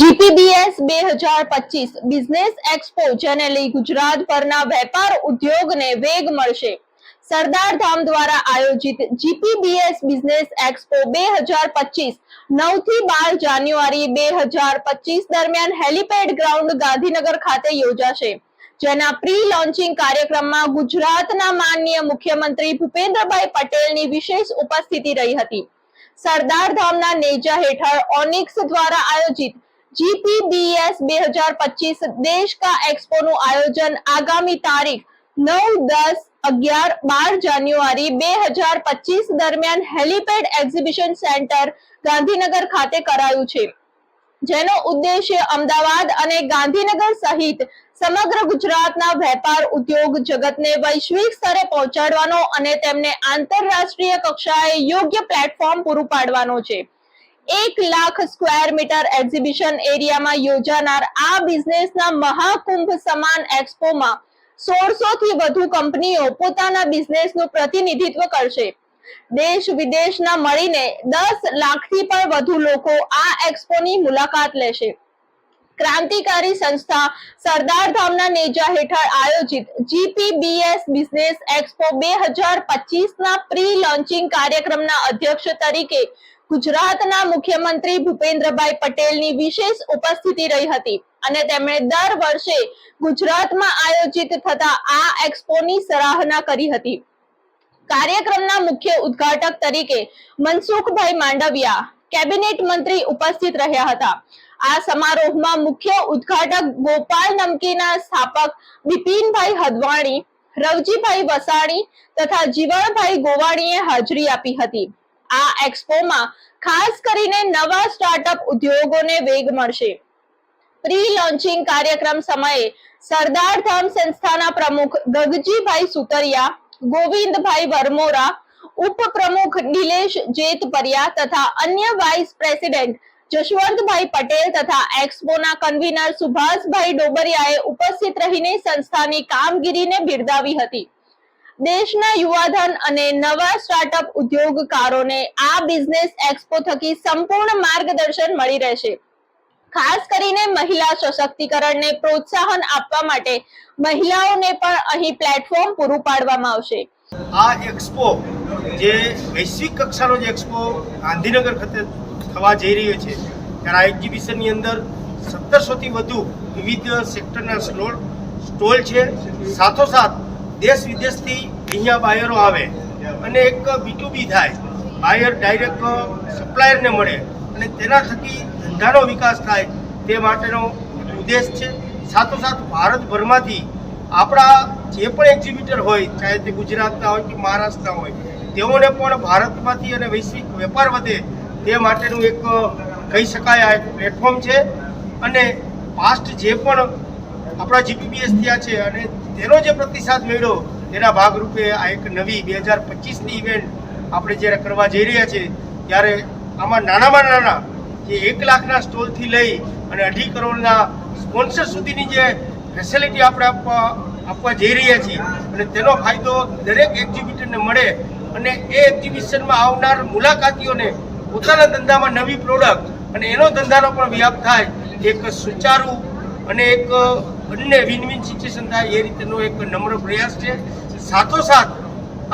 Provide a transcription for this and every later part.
GPBS બે હજાર પચીસ બિઝનેસ એક્સપો, જેને લઈ ગુજરાત પરના વેપાર ઉદ્યોગને વેગ મળશે. સરદાર ધામ દ્વારા આયોજિત જીપીબીએસ બિઝનેસ એક્સપો બે હજાર પચીસ નવથી બાર જાન્યુઆરી બે હજાર પચીસ દરમિયાન હેલીપેડ ગ્રાઉન્ડ ગાંધીનગર ખાતે યોજાશે, જેના પ્રી લોન્ચિંગ કાર્યક્રમમાં ગુજરાતના માનનીય મુખ્યમંત્રી ભૂપેન્દ્રભાઈ પટેલની વિશેષ ઉપસ્થિતિ રહી હતી. સરદાર ધામના નેજા હેઠળ ઓનિક્સ દ્વારા આયોજિત જીપીબીએસ બે હજાર દેશ કા એક્સપો નું આયોજન આગામી તારીખ નવ, દસ, અગિયાર, બાર જાન્યુઆરી બે હજાર પચીસ દરમિયાન હેલીપેડ એક્ઝિબિશન સેન્ટર ગાંધીનગર ખાતે કરાયું છે. જેનો ઉદ્દેશ્ય અમદાવાદ અને ગાંધીનગર સહિત સમગ્ર ગુજરાતના વેપાર ઉદ્યોગ જગતને વૈશ્વિક સ્તરે પહોંચાડવાનો અને તેમને આંતરરાષ્ટ્રીય કક્ષાએ યોગ્ય પ્લેટફોર્મ પૂરું પાડવાનો છે. એક લાખ સ્ક્વેર મીટર એક્ઝિબિશન એરિયામાં યોજાનાર આ બિઝનેસના મહાકુંભ સમાન એક્સપોમાં સોળસો થી વધુ કંપનીઓ પોતાના બિઝનેસનું પ્રતિનિધિત્વ કરશે. દેશ વિદેશના મળીને દસ લાખથી પણ વધુ લોકો આ એક્સપોની મુલાકાત લેશે. ક્રાંતિકારી સંસ્થા સરદાર ધામના નેજા હેઠળ આયોજિત જીપીબીએસ બિઝનેસ એક્સપો બે હજાર પચીસના પ્રી લોન્ચિંગ કાર્યક્રમના અધ્યક્ષ તરીકે ગુજરાતના મુખ્યમંત્રી ભૂપેન્દ્રભાઈ પટેલની વિશેષ ઉપસ્થિતિ રહી હતી અને તેમણે દર વર્ષે ગુજરાતમાં આયોજિત થતા આ એક્સપોની સરાહના કરી હતી. કાર્યક્રમના મુખ્ય ઉદ્ઘાટક તરીકે મનસુખભાઈ માંડવિયા કેબિનેટ મંત્રી ઉપસ્થિત રહ્યા હતા. આ સમારોહમાં મુખ્ય ઉદ્ઘાટક ગોપાલ નમકીના સ્થાપક બિપિનભાઈ હદવાણી, રવજીભાઈ વસાણી તથા જીવણભાઈ ગોવાણીએ હાજરી આપી હતી. આ એક્સપોમાં ખાસ કરીને નવા સ્ટાર્ટઅપ ઉદ્યોગોને વેગ મળશે. પ્રી લોન્ચિંગ કાર્યક્રમ સમયે સરદાર ધામ સંસ્થાના પ્રમુખ ગગજીભાઈ સુતરિયા, ગોવિંદભાઈ વરમોરા, ઉપપ્રમુખ નિલેશ જેતપરિયા તથા અન્ય વાઇસ પ્રેસિડેન્ટ જશવંતભાઈ પટેલ તથા એક્સપોના કન્વીનર સુભાષભાઈ ડોબરિયાએ ઉપસ્થિત રહીને સંસ્થાની કામગીરીને બિરદાવી હતી. દેશના યુવાધન અને નવા સ્ટાર્ટઅપ ઉદ્યોગકારોને આ બિઝનેસ એક્સપો થકી સંપૂર્ણ માર્ગદર્શન મળી રહેશે. ખાસ કરીને મહિલા સશક્તિકરણને પ્રોત્સાહન આપવા માટે મહિલાઓને પણ અહીં પ્લેટફોર્મ પૂરું પાડવામાં આવશે. આ એક્સપો જે વૈશ્વિક કક્ષાનો જે એક્સપો ગાંધીનગર ખાતે થવા જઈ રહ્યો છે, ત્યારે આ એક્ઝિબિશનની અંદર સત્તરસોથી વધુ વિવિધ સેક્ટરના સ્ટોલ સ્ટોલ છે. સાથોસાથ દેશ વિદેશથી અહીંયા બાયરો આવે અને એક બીટુ બી થાય. બાયર ડાયરેક્ટ સપ્લાયરને મળે અને તેના થકી ધંધાનો વિકાસ થાય તે માટેનો ઉદ્દેશ છે. સાથોસાથ ભારતભરમાંથી આપણા જે પણ એક્ઝિબિટર હોય, ચાહે તે ગુજરાતના હોય કે મહારાષ્ટ્રના હોય, તેઓને પણ ભારતમાંથી અને વૈશ્વિક વેપાર વધે તે માટેનું એક કહી શકાય આ એક પ્લેટફોર્મ છે. અને પાસ્ટ જે પણ આપણા જીપીબીએસ થયા છે અને તેનો જે પ્રતિસાદ મળ્યો, તેના ભાગરૂપે આ એક નવી બે હજાર પચીસની ઇવેન્ટ આપણે જ્યારે કરવા જઈ રહ્યા છીએ, ત્યારે આમાં નાનામાં નાના, જે એક લાખના સ્ટોલથી લઈ અને અઢી કરોડના સ્પોન્સર સુધીની જે ફેસિલિટી આપણે આપવા આપવા જઈ રહ્યા છીએ. અને તેનો ફાયદો દરેક એક્ઝિબિટરને મળે અને એ એક્ઝિબિશનમાં આવનાર મુલાકાતીઓને પોતાના ધંધામાં નવી પ્રોડક્ટ અને એનો ધંધાનો પણ વ્યાપ થાય, એક સુચારું અને એક બંને વિન વિન સિચ્યુએશન થાય, એ રીતેનો એક નમ્ર પ્રયાસ છે. સાથોસાથ,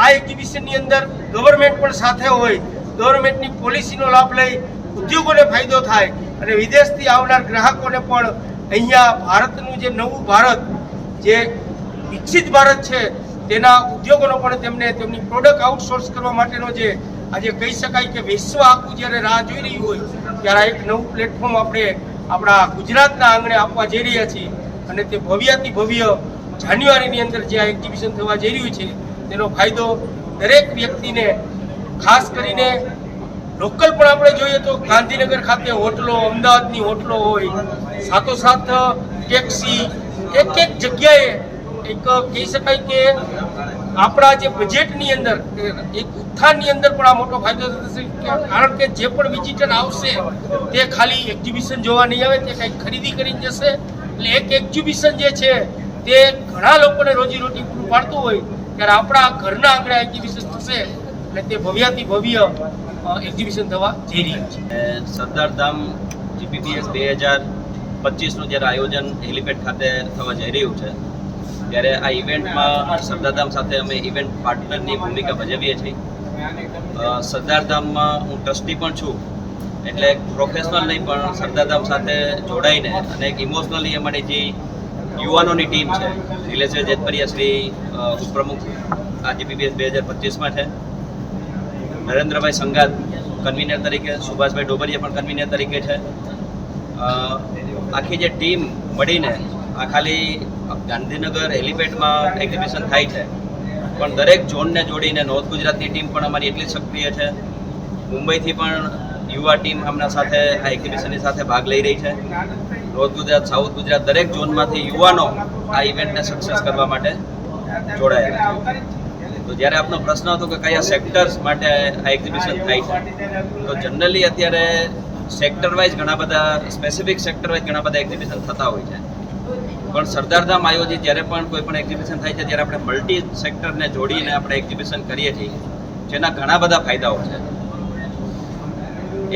આ એક્ઝિબિશનની અંદર ગવર્મેન્ટ પણ સાથે હોય ગવર્મેન્ટની પોલિસીનો લાભ લઈ ઉદ્યોગોને ફાયદો થાય અને વિદેશથી આવનાર ગ્રાહકોને પણ અહીંયા ભારતનું જે નવું ભારત, જે વિકસિત ભારત છે, તેના ઉદ્યોગોનો પણ તેમને તેમની પ્રોડક્ટ આઉટસોર્સ કરવા માટેનો જે આજે કહી શકાય કે વિશ્વ આખું જ્યારે રાહ જોઈ રહ્યું હોય, ત્યારે એક નવું પ્લેટફોર્મ આપણે આપણા ગુજરાતના આંગણે આપવા જઈ રહ્યા છીએ. અને તે ભવ્યાતિ ભવ્ય જાન્યુઆરીની અંદર જે આ એક્ઝિબિશન થવા જઈ રહ્યું છે, તેનો ફાયદો દરેક વ્યક્તિને, ખાસ કરીને લોકલ પણ આપણે જોઈએ તો ગાંધીનગર ખાતે હોટલો, અમદાવાદની હોટલો હોય, સાથોસાથ ટેક્સી એક એક જગ્યાએ એક કહી શકાય કે આપણા જે બજેટની અંદર એક ઉત્થાનની અંદર પણ આ મોટો ફાયદો થશે કારણ કે જે પણ વિઝિટર આવશે, તે ખાલી એક્ઝિબિશન જોવા નહીં આવે, તે કંઈક ખરીદી કરીને જશે. એટલે એક એક્ઝિબિશન જે છે, તે ઘણા લોકોને રોજીરોટી પૂરું પાડતું હોય, ત્યારે આપણા ઘરના આંગણે એક્ઝિબિશન થશે એટલે તે ભવ્યાથી ભવ્ય એક્ઝિબિશન થવા જઈ રહ્યું છે. અને સરદાર ધામ જીપીપીએસ બે હજાર પચીસનું જ્યારે આયોજન હેલિપેડ ખાતે થવા જઈ રહ્યું છે, ત્યારે આ ઇવેન્ટમાં સરદારધામ સાથે અમે ઇવેન્ટ પાર્ટનરની ભૂમિકા ભજવીએ છીએ. સરદારધામમાં હું ટ્રસ્ટી પણ છું. એટલે પ્રોફેશનલ નહીં, પણ સરદારધામ સાથે જોડાઈને અને એક ઇમોશનલી અમારી જે યુવાનોની ટીમ છે નિલેશભાઈ જેતપરિયા, શ્રી ઉપપ્રમુખ આ જીપીબીએસ બે હજાર પચીસમાં છે. નરેન્દ્રભાઈ સંગાત કન્વીનર તરીકે, સુભાષભાઈ ડોબરિયા પણ કન્વીનર તરીકે છે. આખી જે ટીમ મળીને આ ખાલી ગાંધીનગર હેલિપેડમાં એક્ઝિબિશન થાય છે. પણ દરેક ઝોનને જોડીને, નોર્થ ગુજરાતની ટીમ પણ અમારી એટલી સક્રિય છે. મુંબઈથી પણ યુવા ટીમ હમણાં સાથે આ એક્ઝિબિશનની સાથે ભાગ લઈ રહી છે. નોર્થ ગુજરાત, સાઉથ ગુજરાત દરેક ઝોનમાંથી યુવાનો આ ઇવેન્ટને સક્સેસ કરવા માટે જોડાયેલા છે. તો જ્યારે આપનો પ્રશ્ન હતો કે કયા સેક્ટર્સ માટે આ એક્ઝિબિશન થાય છે, તો જનરલી અત્યારે સેક્ટર વાઇઝ ઘણા બધા સ્પેસિફિક સેક્ટર વાઇઝ ઘણા બધા એક્ઝિબિશન થતા હોય છે. પણ સરદારધામ આયોજિત જ્યારે પણ કોઈ પણ એક્ઝિબિશન થાય છે, ત્યારે આપણે મલ્ટી સેક્ટરને જોડીને આપણે એક્ઝિબિશન કરીએ છીએ, જેના ઘણા બધા ફાયદાઓ છે.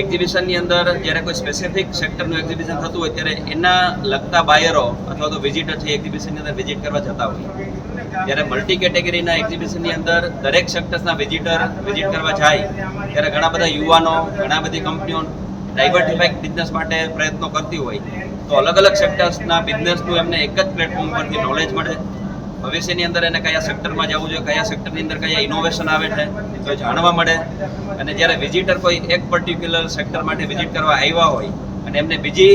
એક્ઝિબિશનની અંદર જ્યારે કોઈ સ્પેસિફિક સેક્ટરનું એક્ઝિબિશન થતું હોય, ત્યારે એના લગતા બાયરો અથવા તો વિઝિટર છે એક્ઝિબિશનની અંદર વિઝિટ કરવા જતા હોય. જ્યારે મલ્ટી કેટેગરીના એક્ઝિબિશનની અંદર દરેક સેક્ટર્સના વિઝિટર વિઝિટ કરવા જાય, ત્યારે ઘણા બધા યુવાનો, ઘણા બધી કંપનીઓ ડાયવર્ટિફાઈડ બિઝનેસ માટે પ્રયત્નો કરતી હોય. તો અલગ અલગ સેક્ટર્સના બિઝનેસનું એમને એક જ પ્લેટફોર્મ પરથી નોલેજ મળે. ભવિષ્યની અંદર એને કયા સેક્ટરમાં જવું જોઈએ, કયા સેક્ટરની અંદર કયા ઇનોવેશન આવે છે તો જાણવા મળે. અને જ્યારે વિઝિટર કોઈ એક પર્ટિક્યુલર સેક્ટર માટે વિઝિટ કરવા આવ્યા હોય અને એમને બીજી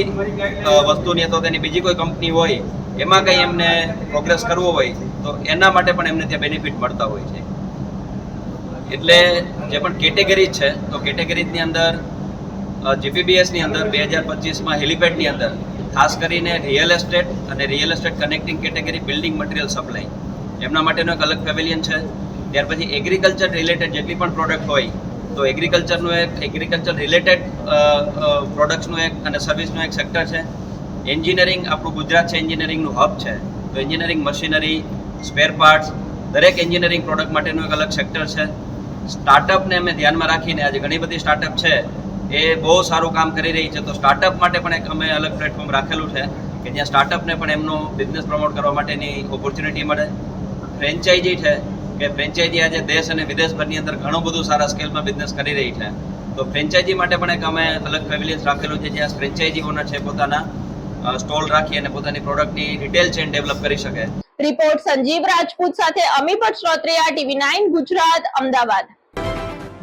વસ્તુની અથવા તેની બીજી કોઈ કંપની હોય, એમાં કંઈ એમને પ્રોગ્રેસ કરવો હોય, તો એના માટે પણ એમને ત્યાં બેનિફિટ મળતા હોય છે. એટલે જે પણ કેટેગરી છે, તો કેટેગરીની અંદર જીપીબીએસની અંદર બે હજાર પચીસમાં હેલિપેડની અંદર ખાસ કરીને રિયલ એસ્ટેટ અને real estate connecting category building material supply એમના માટેનો એક અલગ પેવેલિયન છે. ત્યાર પછી એગ્રીકલ્ચર રિલેટેડ જેટલી પણ પ્રોડક્ટ હોય, તો એગ્રીકલ્ચરનું એક એગ્રીકલ્ચર રિલેટેડ પ્રોડક્ટ્સનું એક અને સર્વિસનું એક સેક્ટર છે. એન્જિનિયરિંગ આપણું ગુજરાત છે એન્જિનિયરિંગનું હબ છે. તો એન્જિનિયરિંગ મશીનરી સ્પેર પાર્ટ્સ દરેક એન્જિનિયરિંગ પ્રોડક્ટ માટેનું એક અલગ સેક્ટર છે. સ્ટાર્ટઅપને અમે ધ્યાનમાં રાખીને આજે ઘણી બધી સ્ટાર્ટઅપ છે. એ બહુ સારું કામ કરી રહી છે. તો સ્ટાર્ટઅપ માટે પણ એક અમે અલગ પ્લેટફોર્મ રાખેલું છે કે જ્યાં સ્ટાર્ટઅપને પણ એમનો બિઝનેસ પ્રમોટ કરવા માટેની ઓપોર્ચ્યુનિટી મળે. ફ્રેન્ચાઇઝી છે કે ફ્રેન્ચાઇઝી આજે દેશ અને વિદેશભરની અંદર ઘણું બધું સારા સ્કેલમાં બિઝનેસ કરી રહી છે. તો ફ્રેન્ચાઇઝી માટે પણ એક અમે અલગ પેવિલિયન્સ રાખેલું છે જ્યાં ફ્રેન્ચાઇઝી ઓનર છે પોતાના સ્ટોલ રાખી અને પોતાની પ્રોડક્ટની રિટેલ ચેન ડેવલપ કરી શકે. રિપોર્ટ સંજીવ રાજપૂત સાથે અમી ભટ્ટ, શ્રોત્રિયા, ટીવી નાઇન, ગુજરાત, અમદાવાદ.